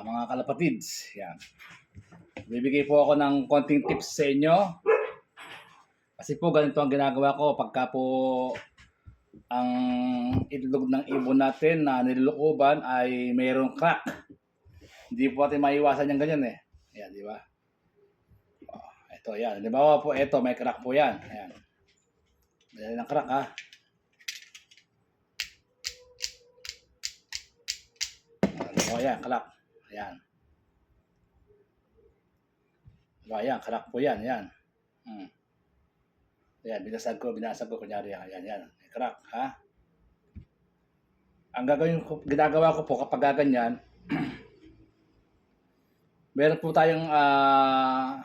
Ah, mga kalapatids, yan. Bibigay po ako ng konting tips sa inyo. Kasi po ganito ang ginagawa ko pagka po ang itlog ng ibon natin na nilulukuban ay mayroong crack. Hindi po natin maiwasan yung ganyan eh. Ayan, di ba? Oh, ito, yan. Halimbawa po, ito, may crack po yan. Ayan. Dahil ng crack ha. Halimbawa yan, crack. Ayan. Diba, yan, crack po yan, yan. Hmm. Ayan, binasag ko, binasag ko, kunyari, ayan, yan. May crack, ha? Ang gagawin ko, ginagawa ko po kapag gaganyan, meron po tayong ah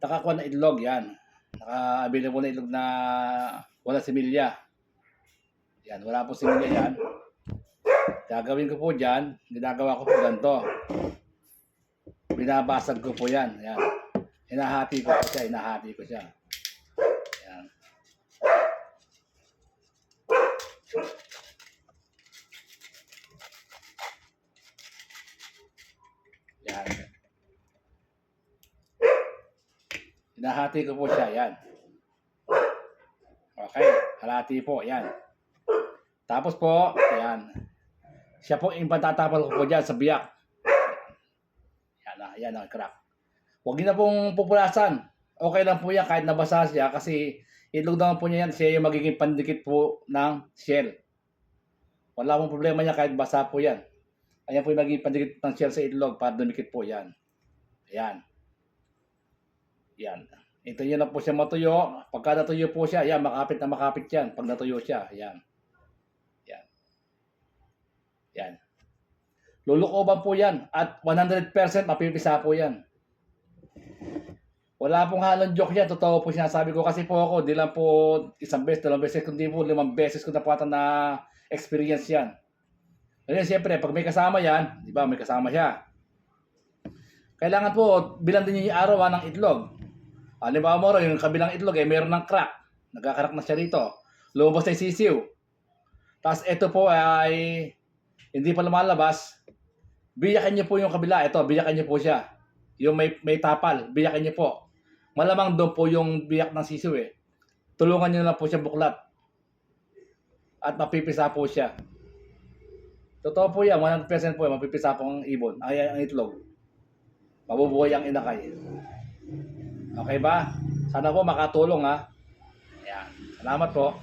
nakakuha na itlog, yan. Naka-available na itlog na wala similya. Yan, wala po similya yan. Gagawin ko po dyan, ginagawa ko po ganito. Binabasag ko po yan. Yan. Hinahati ko po siya, hinahati ko siya. Yan. Yan. Hinahati ko po siya, yan. Okay, halati po, yan. Tapos po, yan. Siya po yung patatapal ko po dyan sa biyak. Yan na, yan na, crack. Huwag na pong pupulasan. Okay lang po yan kahit nabasa siya kasi itlog naman po niya yan. Siya yung magiging pandikit po ng shell. Wala pong problema niya kahit basa po yan. Ayan po yung magiging pandikit ng shell sa itlog para dumikit po yan. Ayan. Yan. Hintayin niyo na po siya matuyo. Pagka natuyo po siya, yan, makapit na makapit yan. Pag natuyo siya, yan. Yan. Lulukoban po yan. At 100% mapipisa po yan. Wala pong halong joke yan. Totoo po sinasabi ko. Kasi po ako, di lang po isang beses, dalawang beses, kundi po limang beses ko na po ata na experience yan. Kasi siyempre, pag may kasama yan, di ba, may kasama siya. Kailangan po, bilang din niyo yung araw ah, ng itlog. Halimbawa mo rin, yung kabilang itlog eh, meron ng crack. Nagkakarak na siya rito. Lumabas na sisiw. Tapos ito po ay hindi pa lumalabas. Biyakan niyo po yung kabila. Ito, biyakan niyo po siya. Yung may, may tapal, biyakan niyo po. Malamang doon po yung biyak ng sisiw eh. Tulungan niyo na po siya buklat. At mapipisa po siya. Totoo po yan, 100% po yan, mapipisa po ang ibon, ay ang itlog. Mabubuhay ang inakay. Okay ba? Sana po makatulong ha. Ayan. Salamat po.